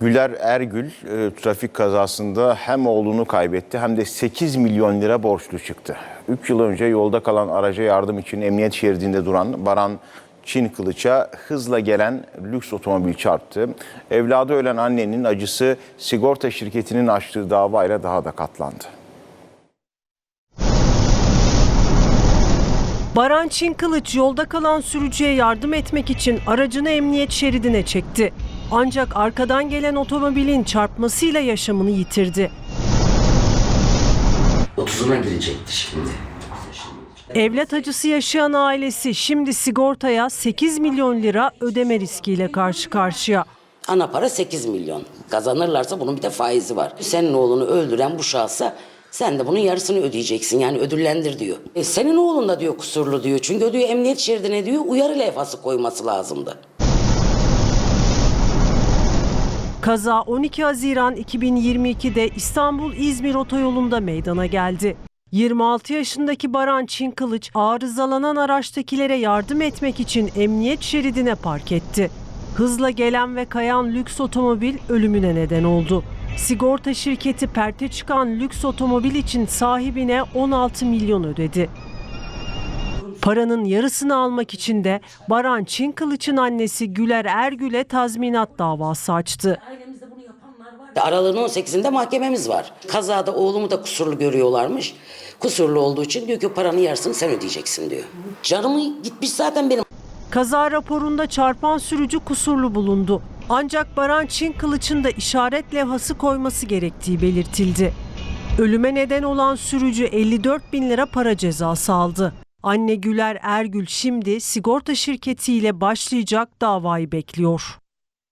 Güler Ergül e, trafik kazasında hem oğlunu kaybetti hem de 8 milyon lira borçlu çıktı. 3 yıl önce yolda kalan araca yardım için emniyet şeridinde duran Baran Çin Kılıç'a hızla gelen lüks otomobil çarptı. Evladı ölen annenin acısı sigorta şirketinin açtığı davayla daha da katlandı. Baran Çin Kılıç yolda kalan sürücüye yardım etmek için aracını emniyet şeridine çekti. Ancak arkadan gelen otomobilin çarpmasıyla yaşamını yitirdi. 30'una girecekti şimdi. Evlat acısı yaşayan ailesi şimdi sigortaya 8 milyon lira ödeme riskiyle karşı karşıya. Ana para 8 milyon. Kazanırlarsa bunun bir de faizi var. Senin oğlunu öldüren bu şahsa sen de bunun yarısını ödeyeceksin yani ödüllendir diyor. E senin oğlun da diyor kusurlu diyor. Çünkü diyor emniyet şeridine diyor uyarı levhası koyması lazımdı. Kaza 12 Haziran 2022'de İstanbul-İzmir otoyolunda meydana geldi. 26 yaşındaki Baran Çin Kılıç arızalanan araçtakilere yardım etmek için emniyet şeridine park etti. Hızla gelen ve kayan lüks otomobil ölümüne neden oldu. Sigorta şirketi perte çıkan lüks otomobil için sahibine 16 milyon ödedi. Paranın yarısını almak için de Baran Çin Kılıç'ın annesi Güler Ergül'e tazminat davası açtı. Aralığın 18'inde mahkememiz var. Kazada oğlumu da kusurlu görüyorlarmış. Kusurlu olduğu için diyor ki paranın yarısını sen ödeyeceksin diyor. Canımı gitmiş zaten benim. Kaza raporunda çarpan sürücü kusurlu bulundu. Ancak Baran Çin Kılıç'ın da işaret levhası koyması gerektiği belirtildi. Ölüme neden olan sürücü 54 bin lira para cezası aldı. Anne Güler Ergül şimdi sigorta şirketiyle başlayacak davayı bekliyor.